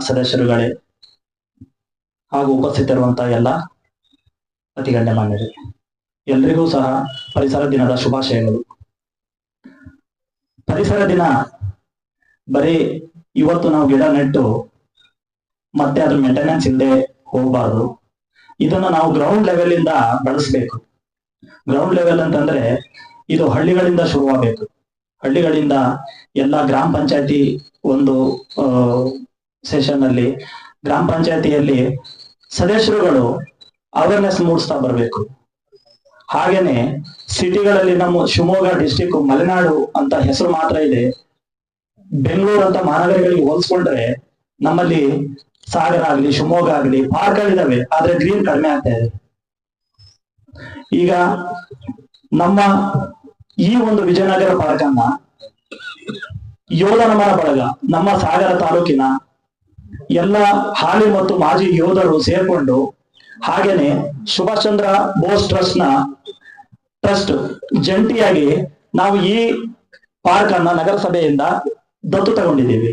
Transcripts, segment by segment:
ಸದಸ್ಯರುಗಳೇ ಹಾಗೂ ಉಪಸ್ಥಿತರುವಂತಹ ಎಲ್ಲ ಅತಿಗಣ್ಯ ಮಾನ್ಯರು ಎಲ್ರಿಗೂ ಸಹ ಪರಿಸರ ದಿನದ ಶುಭಾಶಯಗಳು. ಪರಿಸರ ದಿನ ಬರೀ ಇವತ್ತು ನಾವು ಗಿಡ ನೆಟ್ಟು ಮತ್ತೆ ಅದ್ರ ಮೇಂಟೆನೆನ್ಸ್ ಇಲ್ಲದೆ ಹೋಗಬಾರ್ದು. ಇದನ್ನ ನಾವು ಗ್ರೌಂಡ್ ಲೆವೆಲ್ ಇಂದ ಬಳಸಬೇಕು. ಗ್ರೌಂಡ್ ಲೆವೆಲ್ ಅಂತಂದ್ರೆ ಇದು ಹಳ್ಳಿಗಳಿಂದ ಶುರುವಾಗಬೇಕು. ಹಳ್ಳಿಗಳಿಂದ ಎಲ್ಲ ಗ್ರಾಮ ಪಂಚಾಯತಿ ಒಂದು ಸೆಷನ್ ಅಲ್ಲಿ ಗ್ರಾಮ ಪಂಚಾಯತಿಯಲ್ಲಿ ಸದಸ್ಯರುಗಳು ಅವೇರ್ನೆಸ್ ಮೂಡಿಸ್ತಾ ಬರಬೇಕು. ಹಾಗೇನೆ ಸಿಟಿಗಳಲ್ಲಿ ನಮ್ಮ ಶಿವಮೊಗ್ಗ ಡಿಸ್ಟಿಕ್ ಮಲೆನಾಡು ಅಂತ ಹೆಸರು ಮಾತ್ರ ಇದೆ. ಬೆಂಗಳೂರು ಅಂತ ಮಹಾನಗರಗಳಿಗೆ ಹೋಲಿಸ್ಕೊಂಡ್ರೆ ನಮ್ಮಲ್ಲಿ ಸಾಗರ ಆಗ್ಲಿ, ಶಿವಮೊಗ್ಗ ಆಗ್ಲಿ ಪಾರ್ಕ್ಗಳಿದಾವೆ ಆದ್ರೆ ಗ್ರೀನ್ ಕಡಿಮೆ ಆಗ್ತಾ ಇದೆ. ಈಗ ನಮ್ಮ ಈ ಒಂದು ವಿಜಯನಗರ ಪಾರ್ಕ್ ಅನ್ನ ಬಳಗ, ನಮ್ಮ ಸಾಗರ ತಾಲೂಕಿನ ಎಲ್ಲ ಹಾಲಿ ಮತ್ತು ಮಾಜಿ ಯೋಧರು ಸೇರ್ಕೊಂಡು ಹಾಗೇನೆ ಸುಭಾಷ್ ಚಂದ್ರ ಬೋಸ್ ಟ್ರಸ್ಟ್ನ ಟ್ರಸ್ಟ್ ಜಂಟಿಯಾಗಿ ನಾವು ಈ ಪಾರ್ಕ್ ಅನ್ನ ನಗರಸಭೆಯಿಂದ ದತ್ತು ತಗೊಂಡಿದ್ದೀವಿ.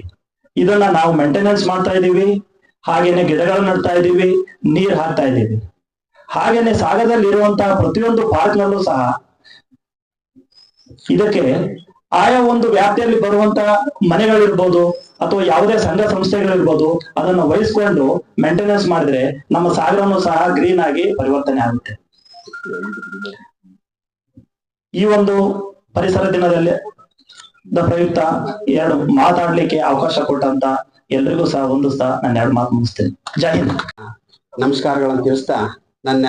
ಇದನ್ನ ನಾವು ಮೇಂಟೆನೆನ್ಸ್ ಮಾಡ್ತಾ ಇದ್ದೀವಿ. ಹಾಗೇನೆ ಗಿಡಗಳು ನಡ್ತಾ ಇದ್ದೀವಿ. ನೀರ್ ಹಾಕ್ತಾ ಇದ್ದೀವಿ. ಹಾಗೇನೆ ಸಾಗರದಲ್ಲಿ ಇರುವಂತಹ ಪ್ರತಿಯೊಂದು ಪಾರ್ಕ್ ನಲ್ಲೂ ಸಹ ಇದಕ್ಕೆ ಆಯಾ ಒಂದು ವ್ಯಾಪ್ತಿಯಲ್ಲಿ ಬರುವಂತ ಮನೆಗಳಿರ್ಬೋದು ಅಥವಾ ಯಾವುದೇ ಸಂಘ ಸಂಸ್ಥೆಗಳಿರ್ಬೋದು, ಅದನ್ನ ವಹಿಸ್ಕೊಂಡು ಮೇಂಟೆನೆನ್ಸ್ ಮಾಡಿದ್ರೆ ನಮ್ಮ ಸಾಗರನು ಸಹ ಗ್ರೀನ್ ಆಗಿ ಪರಿವರ್ತನೆ ಆಗುತ್ತೆ. ಈ ಒಂದು ಪರಿಸರ ದಿನದಲ್ಲಿ ಪ್ರಯುಕ್ತ ಎರಡು ಮಾತಾಡ್ಲಿಕ್ಕೆ ಅವಕಾಶ ಕೊಟ್ಟಂತ ಎಲ್ರಿಗೂ ಸಹ ಹೊಂದಿಸ್ತಾ ನಾನು ಎರಡು ಮಾತು ಮುಗಿಸ್ತೇನೆ. ಜೈ ಹಿಂದ್. ನಮಸ್ಕಾರಗಳನ್ನು ತಿಳಿಸ್ತಾ ನನ್ನ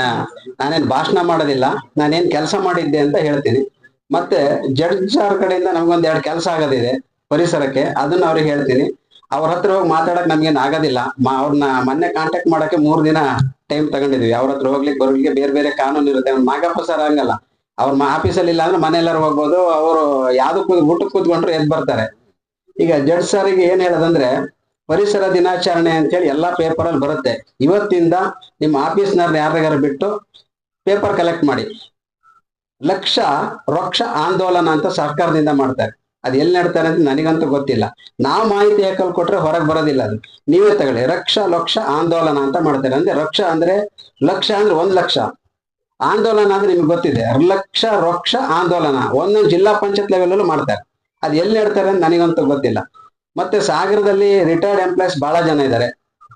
ನಾನೇನ್ ಭಾಷಣ ಮಾಡೋದಿಲ್ಲ ನಾನೇನ್ ಕೆಲಸ ಮಾಡಿದ್ದೆ ಅಂತ ಹೇಳ್ತೀನಿ. ಮತ್ತೆ ಜಡ್ಜ್ ಸರ್ ಕಡೆಯಿಂದ ನಮ್ಗೊಂದ್ ಎರಡು ಕೆಲಸ ಆಗೋದಿದೆ ಪರಿಸರಕ್ಕೆ, ಅದನ್ನ ಅವ್ರಿಗೆ ಹೇಳ್ತೀನಿ. ಅವ್ರ ಹತ್ರ ಹೋಗಿ ಮಾತಾಡಕ್ ನಮ್ಗೇನ್ ಆಗೋದಿಲ್ಲ. ಅವ್ರನ್ನ ಮೊನ್ನೆ ಕಾಂಟ್ಯಾಕ್ಟ್ ಮಾಡಕ್ಕೆ ಮೂರ್ ದಿನ ಟೈಮ್ ತಗೊಂಡಿದ್ವಿ. ಅವ್ರ ಹತ್ರ ಹೋಗ್ಲಿಕ್ಕೆ ಬರ್ಲಿಕ್ಕೆ ಬೇರೆ ಬೇರೆ ಕಾನೂನು ಇರುತ್ತೆ. ನಾಗಪ್ಪ ಸರ್ ಹಂಗಲ್ಲ. ಅವ್ರ ಆಫೀಸಲ್ಲಿ ಇಲ್ಲ ಅಂದ್ರೆ ಮನೆಯೆಲ್ಲರೂ ಹೋಗ್ಬೋದು. ಅವರು ಯಾವ್ದು ಊಟಕ್ಕೆ ಕೂತ್ಕೊಂಡ್ರು ಎದ್ ಬರ್ತಾರೆ. ಈಗ ಜಡ್ಜ್ ಸರ್ಗೆ ಏನ್ ಹೇಳೋದಂದ್ರೆ, ಪರಿಸರ ದಿನಾಚರಣೆ ಅಂತೇಳಿ ಎಲ್ಲಾ ಪೇಪರ್ ಅಲ್ಲಿ ಬರುತ್ತೆ. ಇವತ್ತಿಂದ ನಿಮ್ಮ ಆಫೀಸ್ನವ್ರನ್ನ ಯಾರ್ಯಾರು ಬಿಟ್ಟು ಪೇಪರ್ ಕಲೆಕ್ಟ್ ಮಾಡಿ. ಲಕ್ಷ ರೊಕ್ಷ ಆಂದೋಲನ ಅಂತ ಸರ್ಕಾರದಿಂದ ಮಾಡ್ತಾರೆ. ಅದು ಎಲ್ಲಿ ನಡ್ತಾರೆ ಅಂತ ನನಗಂತೂ ಗೊತ್ತಿಲ್ಲ. ನಾವು ಮಾಹಿತಿ ಹಾಕಲ್ ಕೊಟ್ರೆ ಹೊರಗೆ ಬರೋದಿಲ್ಲ ಅದು. ನೀವೇ ತಗೊಳ್ಳಿ. ರಕ್ಷ ಲಕ್ಷ ಆಂದೋಲನ ಅಂತ ಮಾಡ್ತಾರೆ. ಅಂದ್ರೆ ರಕ್ಷ ಅಂದ್ರೆ ಲಕ್ಷ ಅಂದ್ರೆ ಒಂದ್ ಲಕ್ಷ. ಆಂದೋಲನ ಅಂದ್ರೆ ನಿಮ್ಗೆ ಗೊತ್ತಿದೆ. ಲಕ್ಷ ರೊಕ್ಷ ಆಂದೋಲನ ಒಂದೊಂದು ಜಿಲ್ಲಾ ಪಂಚಾಯತ್ ಲೆವೆಲ್ ಅಲ್ಲೂ ಮಾಡ್ತಾರೆ. ಅದು ಎಲ್ಲಿ ನಡ್ತಾರೆ ಅಂತ ನನಗಂತೂ ಗೊತ್ತಿಲ್ಲ. ಮತ್ತೆ ಸಾಗರದಲ್ಲಿ ರಿಟೈರ್ಡ್ ಎಂಪ್ಲಾಯ್ಸ್ ಬಹಳ ಜನ ಇದ್ದಾರೆ.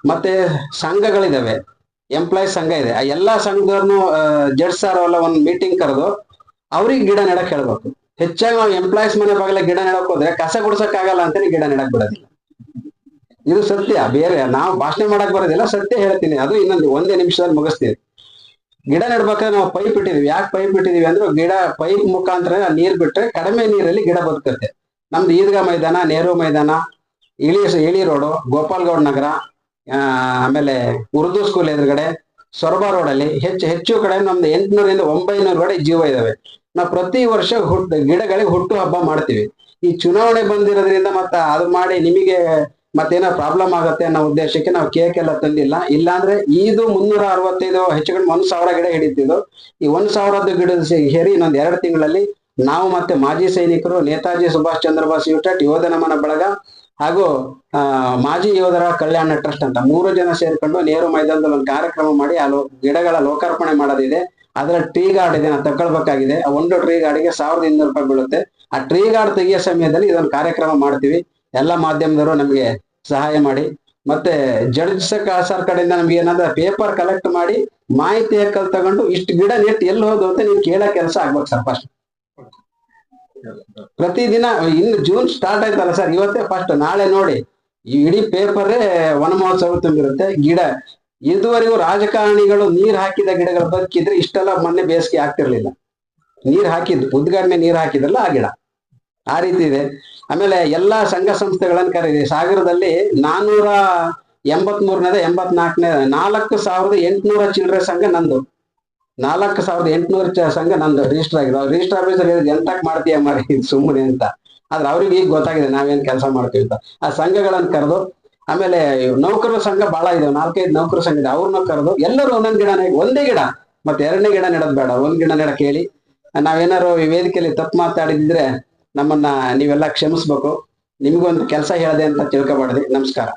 ಮತ್ತೆ ಸಂಘಗಳಿದಾವೆ. ಎಂಪ್ಲಾಯ್ಸ್ ಸಂಘ ಇದೆ. ಆ ಎಲ್ಲಾ ಸಂಘದವ್ರನ್ನು ಜಡ್ಸಾರ ಒಂದು ಮೀಟಿಂಗ್ ಕರೆದು ಅವ್ರಿಗೆ ಗಿಡ ನೆಡಕ್ ಹೇಳ್ಬೇಕು. ಹೆಚ್ಚಾಗಿ ನಾವು ಎಂಪ್ಲಾಯ್ಸ್ ಮನೆ ಬಾಗಿಲ ಗಿಡ ನೆಡಕ್ ಹೋದ್ರೆ ಕಸ ಗುಡ್ಸಕ್ ಆಗಲ್ಲ ಅಂತೇಳಿ ಗಿಡ ನೆಡಕ್ ಬಿಡೋದಿಲ್ಲ. ಇದು ಸತ್ಯ, ಬೇರೆ ನಾವು ಭಾಷಣ ಮಾಡಕ್ ಬರೋದಿಲ್ಲ, ಸತ್ಯ ಹೇಳ್ತೀನಿ. ಅದು ಇನ್ನೊಂದು ಒಂದೇ ನಿಮಿಷದಲ್ಲಿ ಮುಗಿಸ್ತೀವಿ ಗಿಡ ನೆಡ್ಬೇಕಾದ್ರೆ ನಾವು ಪೈಪ್ ಇಟ್ಟಿದೀವಿ. ಯಾಕೆ ಪೈಪ್ ಇಟ್ಟಿದೀವಿ ಅಂದ್ರೆ ಗಿಡ ಪೈಪ್ ಮುಖಾಂತರ ನೀರ್ ಬಿಟ್ರೆ ಕಡಿಮೆ ನೀರಲ್ಲಿ ಗಿಡ ಬದುಕುತ್ತೆ. ನಮ್ದು ಈದ್ಗಾ ಮೈದಾನ, ನೆಹರು ಮೈದಾನ ಇಳಿ ಇಳಿ ರೋಡು ಗೋಪಾಲ್ಗೌಡ್ ನಗರ ಆಮೇಲೆ ಉರ್ದು ಸ್ಕೂಲ್ ಎದುರುಗಡೆ ಸೊರಬ ರೋಡಲ್ಲಿ ಹೆಚ್ಚು ಹೆಚ್ಚು ಕಡೆ ನಮ್ದು ಎಂಟುನೂರಿಂದ ಒಂಬೈನೂರು ಕಡೆ ಜೀವ ಇದಾವೆ. ನಾವು ಪ್ರತಿ ವರ್ಷ ಹುಟ್ಟು, ಗಿಡಗಳಿಗೆ ಹುಟ್ಟು ಹಬ್ಬ ಮಾಡ್ತೀವಿ. ಈ ಚುನಾವಣೆ ಬಂದಿರೋದ್ರಿಂದ ಮತ್ತ ಅದು ಮಾಡಿ ನಿಮಗೆ ಮತ್ತೇನೋ ಪ್ರಾಬ್ಲಮ್ ಆಗುತ್ತೆ ಅನ್ನೋ ಉದ್ದೇಶಕ್ಕೆ ನಾವು ಕೇಕ್ ಎಲ್ಲ ತಂದಿಲ್ಲ. ಇಲ್ಲಾಂದ್ರೆ ಇದು ಮುನ್ನೂರ ಅರವತ್ತೈದು, ಹೆಚ್ಚು ಕಡಿಮೆ ಒಂದ್ ಸಾವಿರ ಗಿಡ ಹಿಡಿತಿದ್ದು. ಈ ಒಂದ್ ಸಾವಿರದ್ದು ಗಿಡದ ಹೇರಿ ಇನ್ನೊಂದ್ ಎರಡು ತಿಂಗಳಲ್ಲಿ ನಾವು ಮತ್ತೆ ಮಾಜಿ ಸೈನಿಕರು ನೇತಾಜಿ ಸುಭಾಷ್ ಚಂದ್ರ ಬೋಸ್ ಯುಟೆಟ್ ಯೋಧ ಬಳಗ ಹಾಗೂ ಮಾಜಿ ಯೋಧರ ಕಲ್ಯಾಣ ಟ್ರಸ್ಟ್ ಅಂತ ಮೂರು ಜನ ಸೇರ್ಕೊಂಡು ನೇರು ಮೈದಾನದಲ್ಲಿ ಒಂದು ಕಾರ್ಯಕ್ರಮ ಮಾಡಿ, ಆ ಗಿಡಗಳ ಲೋಕಾರ್ಪಣೆ ಮಾಡೋದಿದೆ. ಅದರ ಟ್ರೀ ಗಾರ್ಡ್ ಇದೆ ನಾವು ತಗೊಳ್ಬೇಕಾಗಿದೆ. ಒಂದು ಟ್ರೀ ಗಾರ್ಡ್ಗೆ ಸಾವಿರದ ಇನ್ನೂರು ರೂಪಾಯಿ ಬೀಳುತ್ತೆ. ಆ ಟ್ರೀ ಗಾರ್ಡ್ ತೆಗಿಯೋ ಸಮಯದಲ್ಲಿ ಇದೊಂದು ಕಾರ್ಯಕ್ರಮ ಮಾಡ್ತೀವಿ. ಎಲ್ಲ ಮಾಧ್ಯಮದವರು ನಮಗೆ ಸಹಾಯ ಮಾಡಿ. ಮತ್ತೆ ಜಡ್ಜ್ ಸರ್ ಕಡೆಯಿಂದ ನಮ್ಗೆ ಏನಾದ್ರೆ ಪೇಪರ್ ಕಲೆಕ್ಟ್ ಮಾಡಿ ಮಾಹಿತಿ ತಗೊಂಡು ಇಷ್ಟು ಗಿಡ ನೆಟ್ಟು ಎಲ್ಲಿ ಹೋದು ಅಂತ ನೀವು ಕೇಳೋ ಕೆಲಸ ಆಗ್ಬೇಕು ಸರ್ ಫಸ್ಟ್ ಪ್ರತಿದಿನ, ಇನ್ನು ಜೂನ್ ಸ್ಟಾರ್ಟ್ ಆಯ್ತಲ್ಲ ಸರ್ ಇವತ್ತೇ ಫಸ್ಟ್ ನಾಳೆ ನೋಡಿ. ಇಡೀ ಪೇಪರೇ ವನ ಮಹೋತ್ಸವ ತುಂಬಿರುತ್ತೆ, ಗಿಡ. ಇದುವರೆಗೂ ರಾಜಕಾರಣಿಗಳು ನೀರ್ ಹಾಕಿದ ಗಿಡಗಳ ಬದುಕಿದ್ರೆ ಇಷ್ಟೆಲ್ಲ ಮೊನ್ನೆ ಬೇಸಿಗೆ ಆಗ್ತಿರ್ಲಿಲ್ಲ. ನೀರ್ ಹಾಕಿದ್ ಉದ್ಘಾಟನೆ ನೀರ್ ಹಾಕಿದ್ರಲ್ಲ ಆ ಗಿಡ. ಆ ರೀತಿ ಇದೆ. ಆಮೇಲೆ ಎಲ್ಲಾ ಸಂಘ ಸಂಸ್ಥೆಗಳನ್ನ ಕರೀರಿ. ಸಾಗರದಲ್ಲಿ ನಾನೂರ ಎಂಬತ್ಮೂರನೇದ ಎಂಬತ್ನಾಲ್ಕನೇ, ನಾಲ್ಕು ಸಾವಿರದ ಎಂಟುನೂರ ಚಿಲ್ಲರೆ ಸಂಘ ನಂದು. ನಾಲ್ಕು ಸಾವಿರದ ಎಂಟುನೂರು ಸಂಘ ನಂದು ರಿಜಿಸ್ಟರ್ ಆಗಿದೆ. ರಿಜಿಸ್ಟರ್ ಆಫೀಸರ್ ಹೇಳಿದ್ರು ಎಂತಕ್ ಮಾಡ್ತೀಯ ಮಾರಿ ಸುಮ್ಮನೆ ಅಂತ. ಆದ್ರೆ ಅವ್ರಿಗೆ ಈಗ ಗೊತ್ತಾಗಿದೆ ನಾವೇನ್ ಕೆಲಸ ಮಾಡ್ತೀವಿ ಅಂತ. ಆ ಸಂಘಗಳನ್ನ ಕರೆದು, ಆಮೇಲೆ ನೌಕರರ ಸಂಘ ಬಹಳ ಇದೆ ನಾಲ್ಕೈದು ನೌಕರ ಸಂಘ ಇದೆ. ಅವ್ರನ್ನ ಕರೆದು ಎಲ್ಲರೂ ಒಂದೊಂದು ಗಿಡ ಒಂದೇ ಗಿಡ, ಮತ್ತೆ ಎರಡನೇ ಗಿಡ ನೆಡೋದು ಬೇಡ. ಒಂದ್ ಗಿಡ ನೆಡಕ್ ಹೇಳಿ ನಾವೇನಾರು ಈ ವೇದಿಕೆಯಲ್ಲಿ ತಪ್ಪು ಮಾತಾಡಿದ್ರೆ ನಮ್ಮನ್ನ ನೀವೆಲ್ಲ ಕ್ಷಮಿಸ್ಬೇಕು. ನಿಮ್ಗೊಂದು ಕೆಲಸ ಹೇಳದೆ ಅಂತ ತಿಳ್ಕೊಬಾರ್ದು. ನಮಸ್ಕಾರ.